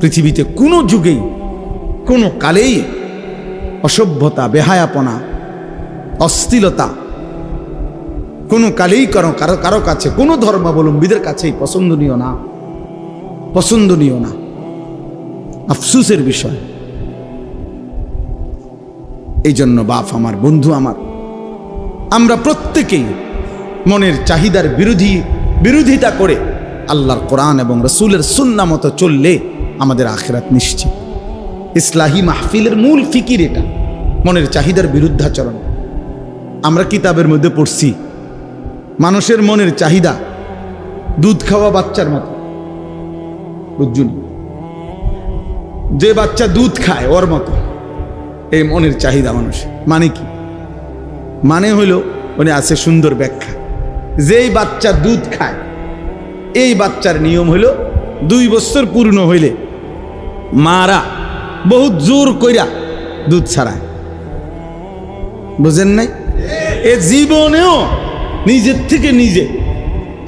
পৃথিবীতে কোনো যুগেই, কোনো কালেই অসভ্যতা, বেহায়াপনা, অস্থিলতা কোনো কালেই কারও কারও কারও কাছে, কোনো ধর্মাবলম্বীদের কাছেই পছন্দনীয় না। পছন্দনীয় না। আফসুসের বিষয়। এই জন্য বাপ আমার, বন্ধু আমার, আমরা প্রত্যেকেই মনের চাহিদার বিরোধী বিরোধিতা করে আল্লাহর কোরআন এবং রসুলের সুন্না মতো চললে আমাদের আখেরাত নিশ্চিত। ইসলাহী মাহফিলের মূল ফিকির এটা, মনের চাহিদার বিরুদ্ধাচরণ। আমরা কিতাবের মধ্যে পড়ছি, মানুষের মনের চাহিদা দুধ খাওয়া বাচ্চার মতো। বুঝুন যে বাচ্চা দুধ খায় ওর মতো, এই মনের চাহিদা মানুষ। মানে কি? মানে হইল উনি আছে সুন্দর ব্যাখ্যা। যেই বাচ্চা দুধ খায় এই বাচ্চার নিয়ম হইল দুই বছর পূর্ণ হইলে মারা বহুত জোর কইরা দুধ ছাড়ায়। বুঝেন নাই? এ জীবনেও নিজের থেকে নিজে।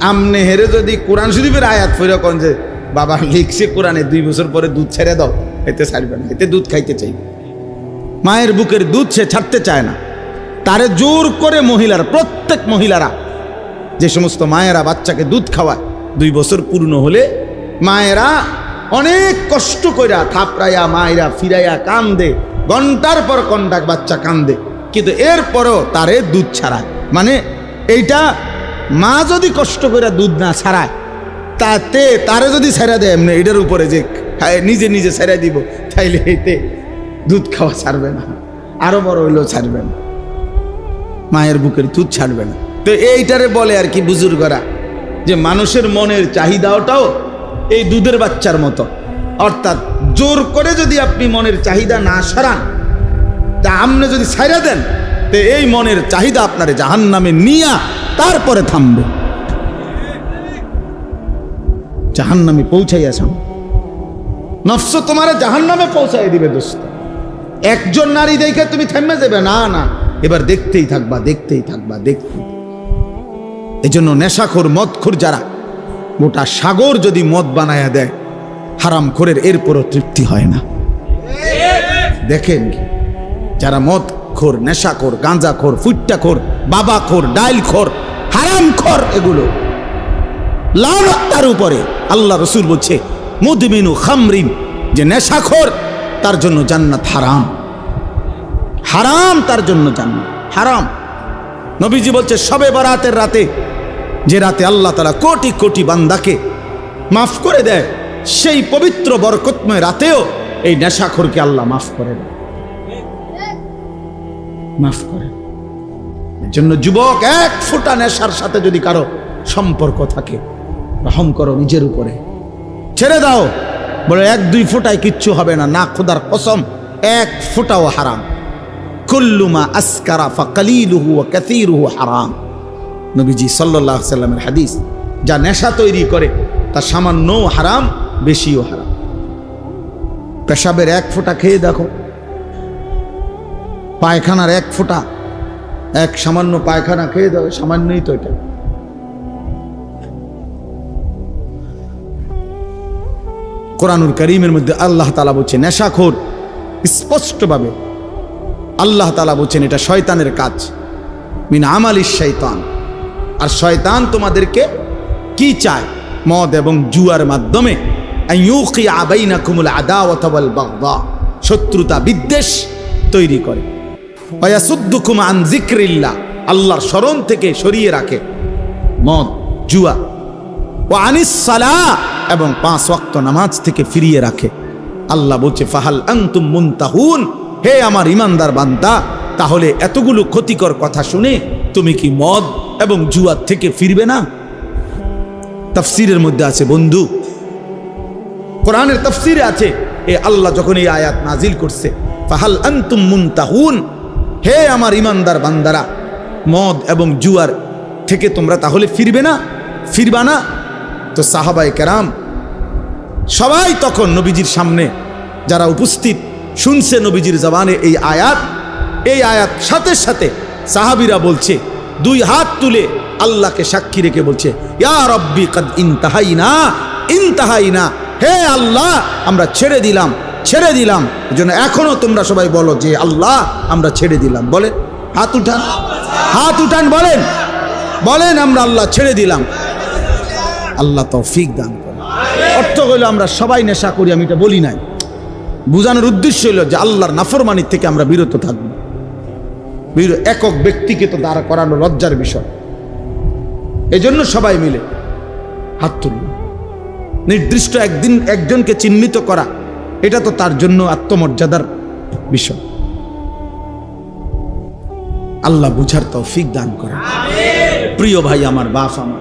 আমনে হেরে যদি কোরআন শরীফের আয়াত ফিরে কন যে, বাবা, লিখছে কোরআনে দুই বছর পরে দুধ ছেড়ে দাও, এতে ছাড়বে না, এতে দুধ খাইতে চাই। মায়ের বুকের দুধ সে ছাড়তে চায় না। তারে জোর করে মহিলারা, প্রত্যেক মহিলারা যে সমস্ত মায়েরা বাচ্চাকে দুধ খাওয়ায় দুই বছর পূর্ণ হলে মায়েরা অনেক কষ্ট কইরা থাপড়াইয়া মায়েরা ফিরাইয়া কান্দে, ঘণ্টার পর ঘন্টাক বাচ্চা কান্দে। কিন্তু এরপরও তারে দুধ ছাড়ায়। মানে এইটা মা যদি কষ্ট করে দুধ না ছাড়ায়, তাতে তারে যদি ছেড়া দেয়, এমনি এটার উপরে যে নিজে নিজে ছেড়ে দিব, তাইলে এতে দুধ খাওয়া ছাড়বে না। আরও বড় হইলেও ছাড়বে না। মায়ের বুকের দুধ ছাড়বে না। তো এইটারে বলে আর কি বুজুর্গরা। যে মানুষের মনের চাহিদাটাও এই দুধের বাচ্চার মতো। অর্থাৎ জোর করে যদি আপনি মনের চাহিদা না সরান, তা আপনি যদি সাইরা দেন, তো এই মনের চাহিদা আপনার জাহান নামে নিয়া তারপরে থামবে। জাহান নামে পৌঁছাইয়াছাম নফস তোমার জাহান নামে পৌঁছাই দিবে দোস্ত। একজন নারী দেখে তুমি থেমে যাবে। না না, এবার দেখতেই থাকবা দেখতেই থাকবা দেখতে এই জন্য নেশাখোর, মদখোর যারা গোটা সাগর যদি মদ বানায়া দেয়, হারাম খোরের এরপরও তৃপ্তি হয় না। দেখেন যারা মদ খোর নেশাখোর, গাঁজাখোর, ফুট্টাখোর, বাবাখোর, ডাইলখোর, হারামখোর, এগুলো লানত তার উপরে আল্লাহ রসুল বলছে, মুদমিনু খামরিন যে নেশাখোর, তার জন্য জান্নাত হারাম। হারাম তার জন্য জান্নাত, হারাম। নবীজি বলছে, সবে বরাতের রাতে যে রাতে আল্লাহ তারা কোটি কোটি বান্দাকে মাফ করে দেয়, সেই পবিত্র বরকতময় রাতেও এই নেশাখোরকে আল্লাহ মাফ করে দেয় মাফ করে এর জন্য যুবক এক ফোঁটা নেশার সাথে যদি কারও সম্পর্ক থাকে, রহম করো নিজের উপরে। ছেড়ে দাও, বলে এক দুই ফোঁটায় কিচ্ছু হবে না না খোদার কসম, এক ফোঁটাও হারাম। কুল্লুমা আসকারা ফাকালিলুহু ওয়া কাসীরুহু হারাম। নবীজি আলাইহি সাল্লামের হাদিস, যা নেশা তৈরি করে, তা সামান্যও হারাম, বেশিও হারাম। পেশাবের এক ফোঁটা খেয়ে দেখো, পায়খানার এক ফোঁটা, এক সামান্য পায়খানা খেয়ে দাও সামান্যই তো এটা। কোরআনুল করিমের মধ্যে আল্লাহ তালা বলছে, নেশাখোর, স্পষ্টভাবে আল্লাহ তালা বলছেন, এটা শয়তানের কাজ। মিন আমালিস শয়তান। আর শয়তান তোমাদেরকে কি চায়? মদ এবং জুয়ার মাধ্যমে। বাগদা। শত্রুতা বিদ্বেষ তৈরি করে। আন আল্লাহর স্মরণ থেকে সরিয়ে রাখে। মদ, জুয়া। ও আনিস সালা এবং পাঁচ ওয়াক্ত নামাজ থেকে ফিরিয়ে রাখে। আল্লাহ বলছে, ফাহাল আনতুম মুনতাহুন? হে আমার ইমানদার বান্দা, তাহলে এতগুলো ক্ষতিকর কথা শুনে তুমি কি মদ এবং জুয়ার থেকে ফিরবে না? তাফসিরের মধ্যে আছে, বন্ধু। কোরআনের তাফসিরে আছে, এ আল্লাহ যখন এই আয়াত নাজিল করছে, ফাহাল আনতুম মুনতাহুন, হে আমার ইমানদার বান্দারা, মদ এবং জুয়ার থেকে তোমরা তাহলে ফিরবে না? ফিরবা না? তো সাহাবাই কেরাম, সবাই তখন নবীজির সামনে, যারা উপস্থিত, শুনছে নবীজির জবানে এই আয়াত এই আয়াত সাথে সাথে সাহাবিরা বলছে দুই হাত তুলে আল্লাহকে সাক্ষী রেখে বলছে, ইয়া কদ ইনতাহাইনা ইনতাহাইনা, হে আল্লাহ, আমরা ছেড়ে দিলাম ছেড়ে দিলাম। জন্য এখনও তোমরা সবাই বলো যে, আল্লাহ, আমরা ছেড়ে দিলাম। বলে, হাত উঠান হাত উঠান বলেন বলেন, আমরা আল্লাহ ছেড়ে দিলাম। আল্লাহ তৌফিক দান করেন। অর্থ হইল, আমরা সবাই নেশা করি, আমি এটা বলি নাই। বুঝানোর উদ্দেশ্য হইল যে, আল্লাহর নাফরমানির থেকে আমরা বিরত থাকব। বির- একক ব্যক্তিকে তো দাঁড়া করানো লজ্জার বিষয়। এজন্য সবাই মিলে হাত তুলল নির্দিষ্ট একদিন একজনকে চিহ্নিত করা, এটা তো তার জন্য আত্মমর্যাদার বিষয়। আল্লাহ বুঝার তৌফিক দান করে প্রিয় ভাই, আমার বাপ, আমার।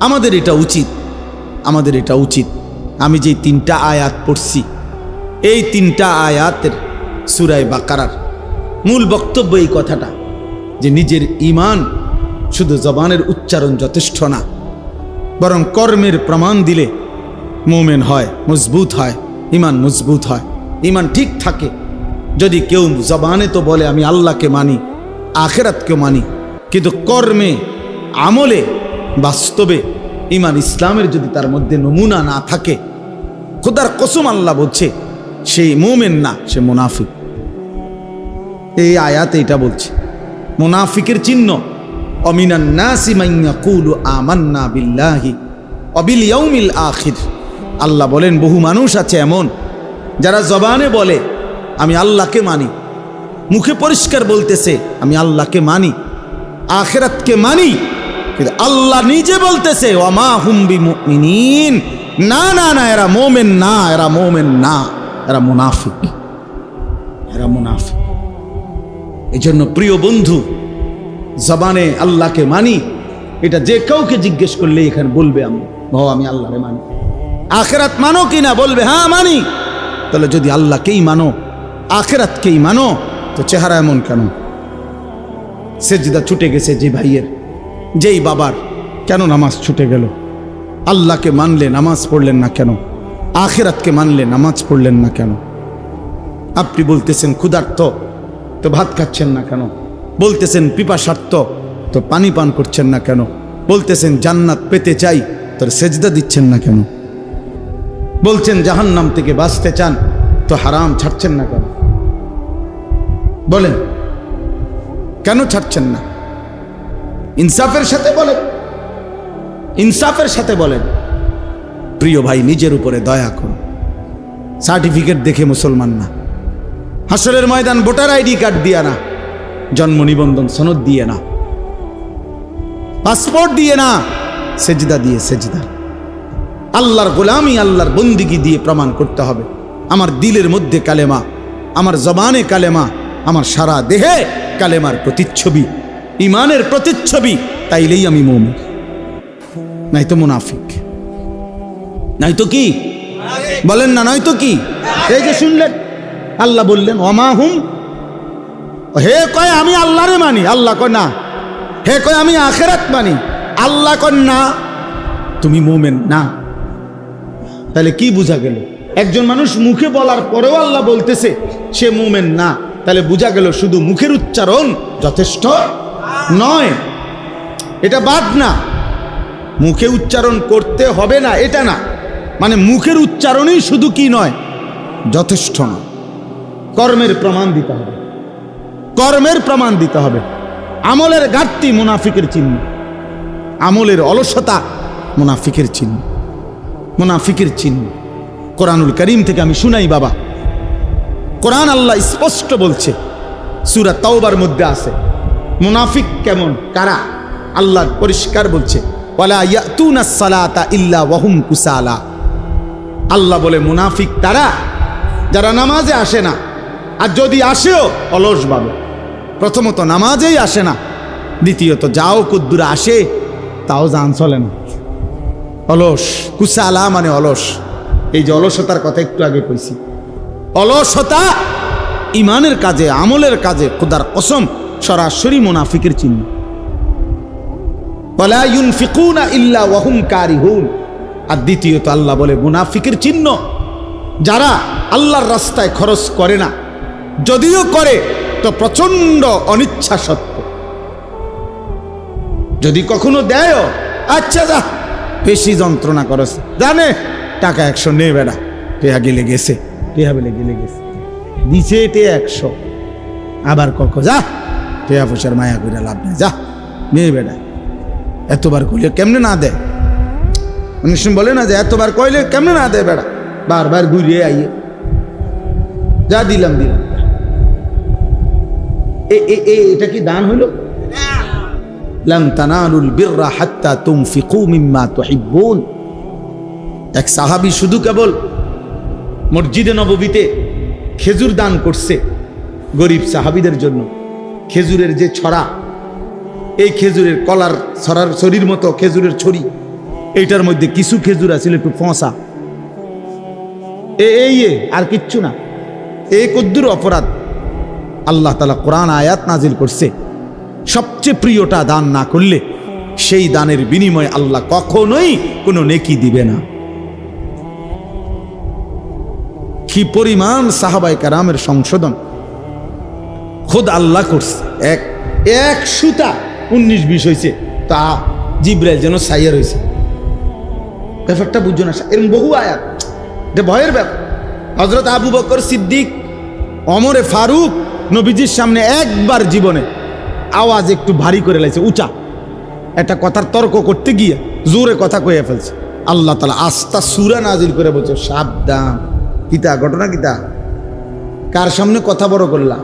আমাদের এটা উচিত, আমাদের এটা উচিত। আমি যে তিনটা আয়াত পড়ছি, এই তিনটা আয়াতের সুরায় বাকারার মূল বক্তব্য এই কথাটা, যে নিজের ইমান শুধু জবানের উচ্চারণ যথেষ্ট না, বরং কর্মের প্রমাণ দিলে মোমেন হয়, মজবুত হয় ইমান মজবুত হয়। ইমান ঠিক থাকে, যদি কেউ জবানে তো বলে, আমি আল্লাহকে মানি আখেরাতকে মানি। কিন্তু কর্মে, আমলে, বাস্তবে ইমান ইসলামের যদি তার মধ্যে নমুনা না থাকে, খোদার কসম আল্লাহ বলছে, সেই মোমেন না, সে মুনাফিক। এই আয়াত এটা বলছে। মুনাফিকের চিহ্ন আল্লাহ বলেন, বহু মানুষ আছে এমন, যারা জবানে বলে, আমি আল্লাহকে মানি। মুখে পরিষ্কার বলতেছে, আমি আল্লাহকে মানি, আখেরাতকে মানি। কিন্তু আল্লাহ নিজে বলতেছে ওমা হুম্বি না না না, এরা মোমেন না, এরা মোমেন না, এরা মুনাফিক এরা মুনাফিক। এই জন্য প্রিয় বন্ধু, জবানে আল্লাহকে মানি, এটা যে কাউকে জিজ্ঞেস করলে এখানে বলবে আমি ভাও আমি আল্লাহরে মানি। আখেরাত মানো কি না? বলবে হ্যাঁ মানি। তাহলে যদি আল্লাহকেই মানো, আখেরাতকেই মানো, তো চেহারা এমন কেন? সেজদা ছুটে গেছে যে ভাইয়ের, যেই বাবার, কেন নামাজ ছুটে গেল? আল্লাহকে মানলে নামাজ পড়লেন না কেন? আখেরাতকে মানলে নামাজ পড়লেন না কেন? আপনি বলতেছেন, ক্ষুধার্ত। তো ভাত খাচ্ছেন না কেন? বলতেছেন পিপাসার্থ। তো পানি পান করছেন না কেন? বলতেছেন জান্নাত পেতে চাই তোর সেজদা দিচ্ছেন না কেন? বলছেন জাহান্নাম থেকে বাঁচতে চান তো হারাম ছাড়ছেন না কেন? বলেন কেন ছাড়ছেন না? ইনসাফের সাথে বলেন ইনসাফের সাথে বলেন। প্রিয় ভাই নিজের উপরে দয়া করো সার্টিফিকেট দেখে মুসলমান না। হাসরের ময়দান ভোটার আইডি কার্ড দিয়ে না, জন্ম নিবন্ধন সনদ দিয়ে না, পাসপোর্ট দিয়ে না, সেজদা দিয়ে সেজদা। আল্লাহর গোলামি, আল্লাহর বন্দিগি দিয়ে প্রমাণ করতে হবে। আমার দিলের মধ্যে কালেমা, আমার জবানে কালেমা, আমার সারা দেহে কালেমার প্রতিচ্ছবি ইমানের প্রতিচ্ছবি, তাইলেই আমি মোম নাই তো মুনাফিক। নাই তো কি? বলেন না নয় তো কি? এই যে শুনলেন আল্লাহ বললেন অমা হুম? হে কয়, আমি আল্লাহরে মানি। আল্লাহ কয়, না। হে কয়, আমি আখেরাত মানি। আল্লাহ কয়, না। তুমি মোমেন? না। তাহলে কি বোঝা গেল? একজন মানুষ মুখে বলার পরেও আল্লাহ বলতেছে, সে মোমেন না। তাহলে বোঝা গেল শুধু মুখের উচ্চারণ যথেষ্ট নয়। এটা বাদ না। মুখে উচ্চারণ করতে হবে না, এটা না। মানে মুখের উচ্চারণই শুধু কি নয়, যথেষ্ট নয়। কর্মের প্রমাণ দিতে হবে। কর্মের প্রমাণ দিতে হবে। আমলের ঘাটতি মুনাফিকের চিহ্ন। আমলের অলসতা মুনাফিকের চিহ্ন। মুনাফিকের চিহ্ন। কোরআনুল করিম থেকে আমি শুনাই, বাবা। কোরআন আল্লাহ স্পষ্ট বলছে, সুরা তাওবার মধ্যে আছে। মুনাফিক কেমন? কারা? আল্লাহ পরিষ্কার বলছে আল্লাহ বলে, মুনাফিক তারা, যারা নামাজে আসে না আর যদি আসেও, অলস ভাবে প্রথমত নামাজেই আসে না, দ্বিতীয়ত যাও কুদ্দুরা আসে, তাও জান চলে না। অলস, কুসালা মানে অলস। এই যে অলসতার কথা একটু আগে কইছি। অলসতা ইমানের কাজে, আমলের কাজে, খুদার কসম, সরাসরি মুনাফিকের চিহ্ন। আর দ্বিতীয়ত আল্লাহ বলে, মুনাফিকের চিহ্ন। যারা আল্লাহর রাস্তায় খরচ করে না যদিও করে, তো প্রচণ্ড অনিচ্ছা সত্য যদি কখনো দেয় আচ্ছা যা, বেশি যন্ত্রণা করস জানে, টাকা একশো নে। বেড়া টেহা গেলে গেছে, টেহা বেলে গেলে গেছে। দিছে টে একশো। আবার কক যা, টেহা পয়সার মায়া করে লাভ নেই, যা নে। বেড়া এতবার কইলে কেমনে না দেয়? অনেক সময় বলে না যে, এতবার কইলে কেমনে না দেয় বেড়া? বারবার ঘুরিয়ে আইয়ে। যা দিলাম দিলাম। এটা কি দান হইল? এক সাহাবী শুধু কেবল মসজিদে নববীতে খেজুর দান করছে গরিব সাহাবীদের জন্য। খেজুরের যে ছড়া, এই খেজুরের কলার ছড়ার ছড়ির মতো খেজুরের ছড়ি, এইটার মধ্যে কিছু খেজুর আছিল একটু ফসা। এই আর কিচ্ছু না। এই কদ্দুর অপরাধ। আল্লাহ তালা কোরআন আয়াত নাজিল করছে। সবচেয়ে প্রিয়টা দান না করলে সেই দানের বিনিময়ে আল্লাহ কখনোই কোনো নেকি দিবে না। কি পরিমাণ সাহাবাই কারামের সংশোধন। খোদ আল্লাহ করছে। এক এক সুতা উনিশ বিশ হয়েছে তা জিব্রাইল যেন সাইয়ার হয়েছে ব্যাপারটা বুঝছ না এরকম বহু আয়াত। এটা ভয়ের ব্যাপার। হজরত আবু বকর সিদ্দিক অমরে ফারুক নবীজির সামনে একবার জীবনে আওয়াজ একটু ভারী করে লাইছে, উঁচা। একটা কথার তর্ক করতে গিয়ে জোরে কথা কয়ে ফেলছে। আল্লাহ তালা আস্তা সুরা নাজিল করে বলছে, সাবধান। কিতা ঘটনা কিতা কার সামনে কথা বড় করলা?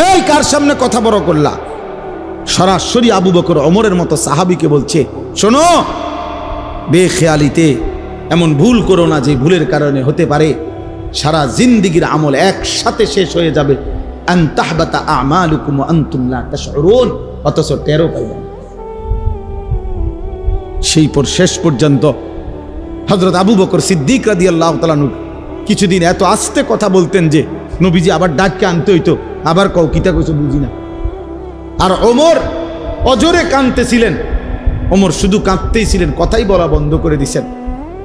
এই, কার সামনে কথা বড় করলা? সরাসরি আবু বকর অমরের মতো সাহাবিকে বলছে, শোনো, বেখেয়ালিতে এমন ভুল করো না যে ভুলের কারণে হতে পারে। সারা জিন্দিগির আমল একসাথে শেষ হয়ে যাবে। অথচ পাইবেন সেই পর শেষ পর্যন্ত হজরত আবু বকর সিদ্দিক রাদি আল্লাহ কিছুদিন এত আস্তে কথা বলতেন যে, নবীজি আবার ডাককে আনতে হইতো, আবার কও, কিতা কিছু বুঝি না? আর ওমর অজরে কাঁদতেছিলেন। ওমর শুধু কাঁদতেই ছিলেন, কথাই বলা বন্ধ করে দিছেন।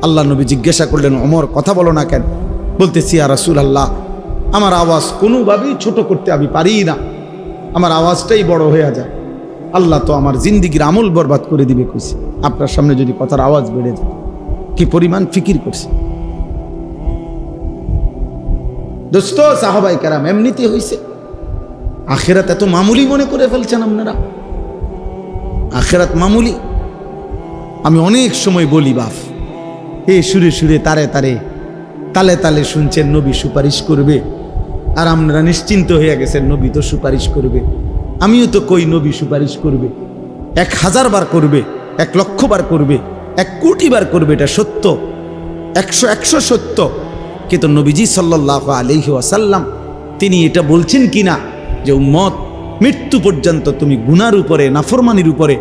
আল্লাহ নবী জিজ্ঞাসা করলেন, ওমর, কথা বলো না কেন? বলতেছি আর রাসুল আল্লাহ আমার আওয়াজ কোনোভাবেই ছোট করতে আমি পারি না। আমার আওয়াজটাই বড় হয়ে যায়। আল্লাহ তো আমার জিন্দিগির আমল বরবাদ করে দিবে কইছে। আপনার সামনে যদি কথার আওয়াজ বেড়ে যায়, কি পরিমাণ ফিকির করছে? দোস্ত, সাহাবাই কারাম এমনিতে হইছে। আখেরাত এত মামুলি মনে করে ফেলছেন আপনারা? আখেরাত মামুলি? আমি অনেক সময় বলি, বাপ, এ সুরে সুরে তারে তারে তালে তালে শুনছেন নবী সুপারিশ করবে। আর আপনারা নিশ্চিন্ত হয়ে গেছেন, নবী তো সুপারিশ করবে। আমিও তো কই নবী সুপারিশ করবে। এক হাজার বার করবে, এক লক্ষ বার করবে, এক কোটি বার করবে, এটা সত্য। একশো একশো সত্য। কিন্তু নবীজি সাল্লাহ আলহি আসাল্লাম তিনি এটা বলছেন কিনা? যে উম্মত, মৃত্যু পর্যন্ত তুমি গুনার উপরে, নাফরমানির উপরে,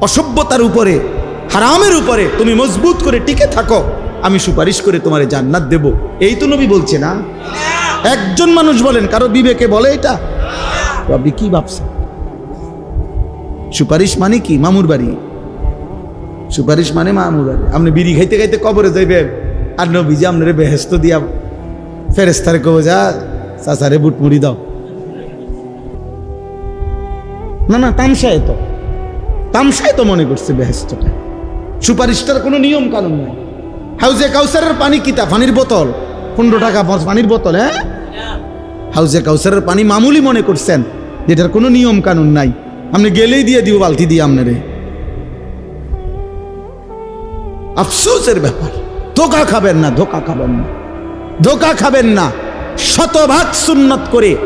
অসভ্যতার উপরে, হারামের উপরে তুমি মজবুত করে টিকে থাকো। আমি সুপারিশ করে তোমারে জান্নাত দেব। এই তো নবী বলছে না? একজন মানুষ বলেন, কারও বিবেকে বলে এটা? আপনি কি ভাবছেন? সুপারিশ মানে কি? মামুর বাড়ি। সুপারিশ মানে মামুর বাড়ি। আপনি বিড়ি খাইতে খাইতে কবরে যাইবেন, আর নবীজি আপনারে বেহেস্ত দিয়া ফেরেস্তারে কবে যা, চাচারে বুট মুড়ি দাও। না না, তামসায় তো। তামসায় তো মনে করছে বেহেস্তটা সুপারিশটার কোনো নিয়ম কানুন নাই। হাউজে কাউসারের পানি কিতা? পানির বোতল। পনেরো টাকা পাঁচ পানির বোতল হ্যাঁ? হাউজে কাউসারের পানি মামুলি মনে করছেন, যেটার কোনো নিয়ম কানুন নাই। আপনি গেলেই দিয়ে দিব, বালতি দিয়ে আপনারে। আফসোসের ব্যাপার। ধোকা খাবেন না, ধোকা খাবেন না। ধোকা খাবেন না। শতভাগ সুন্নত করে,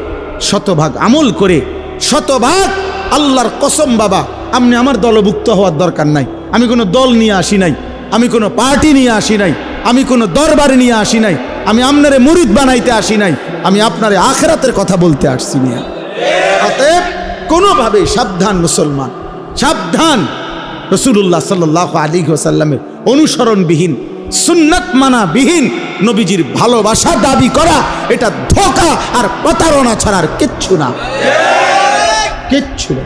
শতভাগ আমল করে, শতভাগ আল্লাহর কসম বাবা, আপনি আমার দলভুক্ত হওয়ার দরকার নাই। আমি কোনো দল নিয়ে আসি নাই। আমি কোনো পার্টি নিয়ে আসি নাই, আমি কোনো দরবার নিয়ে আসি নাই, আমি আপনারে মুরিদ বানাইতে আসি নাই, আমি আপনারে আখরাতের কথা বলতে আসছি মিয়া। অতএব কোনোভাবে সাবধান মুসলমান, সাবধান। রসুল্লাহ সাল্লাহ আলী ওসাল্লামের অনুসরণবিহীন, সুন্নত মানা বিহীন নবীজির ভালোবাসা দাবি করা, এটা ধোকা আর প্রতারণা ছাড়া আর কিচ্ছু না। কিচ্ছু না।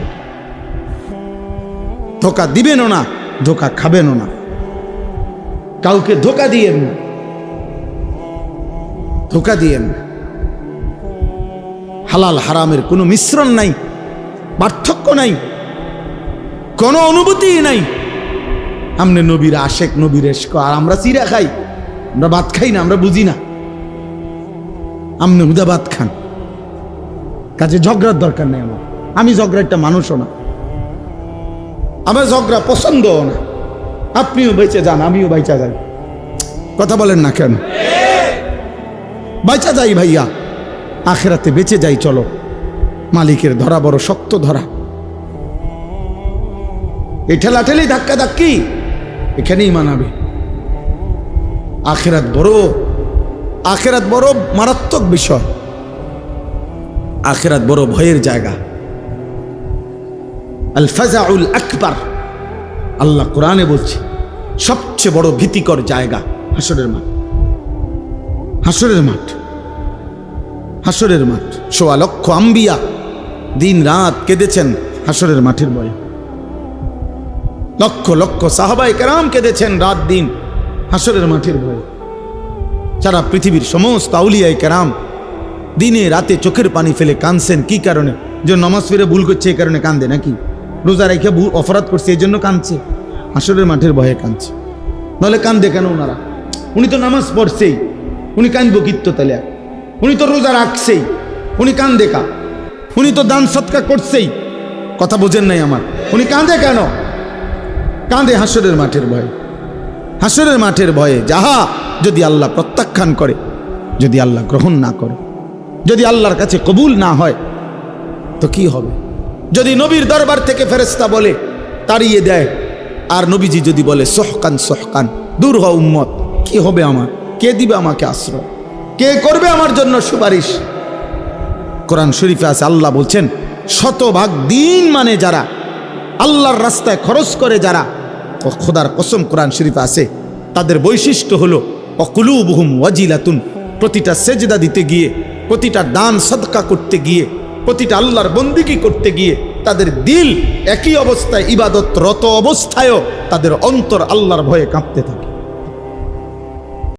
ধোকা দিবেনও না, ধোকা খাবেনও না। কাউকে ধোকা দিয়েন না। ধোকা দিয়েন না। হালাল, হারামের কোনো মিশ্রণ নাই, পার্থক্য নাই, কোনো অনুভূতি নাই। আমনে নবীর আশেক, নবীর এশক, আর আমরা চিরা খাই, আমরা ভাত খাই না, আমরা বুঝি না। আমনে হুদা ভাত খান। কাজে ঝগড়ার দরকার নেই আমার। আমি ঝগড়া একটা মানুষও না। আমার ঝগড়া পছন্দও না। আপনিও বেঁচে যান, আমিও বাইচা যাই। কথা বলেন না কেন? বাইচা যাই ভাইয়া। আখেরাতে বেঁচে যাই, চলো। মালিকের ধরা বড় শক্ত ধরা। এই ঠেলা ঠেলি ধাক্কা ধাক্কি, এখানেই মানাবে। আখেরাত বড় আখেরাত বড় মারাত্মক বিষয়। আখেরাত বড় ভয়ের জায়গা। আল ফাজাউল আকবার। আল্লাহ কোরআনে বলছে সবচেয়ে বড় ভীতিকর জায়গা হাসরের মাঠ। হাসরের মাঠ। হাসরের মাঠ। সোয়া লক্ষ আম্বিয়া দিন রাত কেঁদেছেন হাসরের মাঠের বয়ে। লক্ষ লক্ষ সাহাবাই কেরাম কেঁদেছেন রাত দিন হাসরের মাঠের ভয়ে সারা পৃথিবীর সমস্ত আউলিয়াই কেরাম দিনে রাতে চোখের পানি ফেলে কানছেন কি কারণে? যে নমাজ ফিরে ভুল করছে, এই কারণে কান্দে নাকি? রোজা রেখে অপরাধ করছে, এই জন্য কাঁদছে। হাসরের মাঠের ভয়ে কাঁদছে। নাহলে কান্দে কেন ওনারা? উনি তো নামাজ পড়ছেই, উনি কান্দবো কিত্ত তাহলে? উনি তো রোজা রাখছেই, উনি কান্দে কা? উনি তো দান সৎকা করছেই। কথা বোঝেন নাই আমার। উনি কাঁদে কেন? কাঁদে হাসরের মাঠের ভয়ে। হাসরের মাঠের ভয়ে যাহা যদি আল্লাহ প্রত্যাখ্যান করে, যদি আল্লাহ গ্রহণ না করে, যদি আল্লাহর কাছে কবুল না হয়, তো কি হবে? যদি নবীর দরবার থেকে ফেরেস্তা বলে, তাড়িয়ে দেয় আর নবীজি যদি বলে, সহকান সহকান, দূর হ উম্মত, কি হবে আমার? কে দিবে আমাকে আশ্রয়? কে করবে আমার জন্য সুপারিশ? কোরআন শরীফে আছে, আল্লাহ বলছেন, শতভাগ দিন মানে যারা, আল্লাহর রাস্তায় খরচ করে যারা খোদার কসম কোরআন শরীফে আছে, তাদের বৈশিষ্ট্য হলো, অকুলুবহুম ওয়াজিলাতুন, প্রতিটা সেজদা দিতে গিয়ে, প্রতিটা দান, সদকা করতে গিয়ে, প্রতিটা আল্লাহর বন্দিগি করতে গিয়ে তাদের দিল একই অবস্থায় ইবাদতরত অবস্থায়ও তাদের অন্তর আল্লাহর ভয়ে কাঁপতে থাকে।